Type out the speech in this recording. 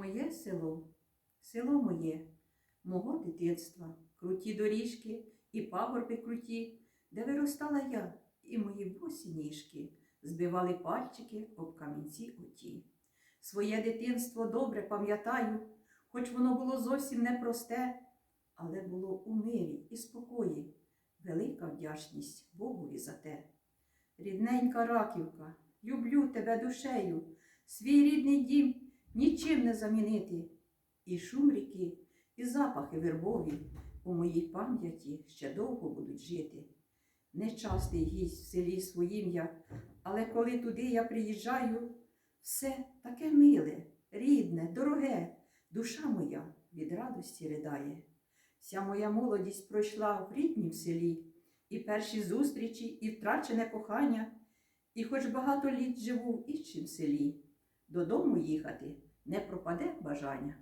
Моє село, село моє, мого дитинства, круті доріжки і пагорби круті, де виростала я, і мої босі ніжки збивали пальчики об камінці оті. Своє дитинство добре пам'ятаю, хоч воно було зовсім непросте, але було у мирі і спокої. Велика вдячність Богові за те. Рідненька раківка, люблю тебе душею, свій рідний дім нічим не замінити. І шум ріки, і запахи вербові у моїй пам'яті ще довго будуть жити. Нечастий гість в селі своїм я, але коли туди я приїжджаю, все таке миле, рідне, дороге, душа моя від радості ридає. Вся моя молодість пройшла в ріднім селі, і перші зустрічі, і втрачене кохання, і хоч багато літ живу в іншім селі, додому їхати не пропаде бажання.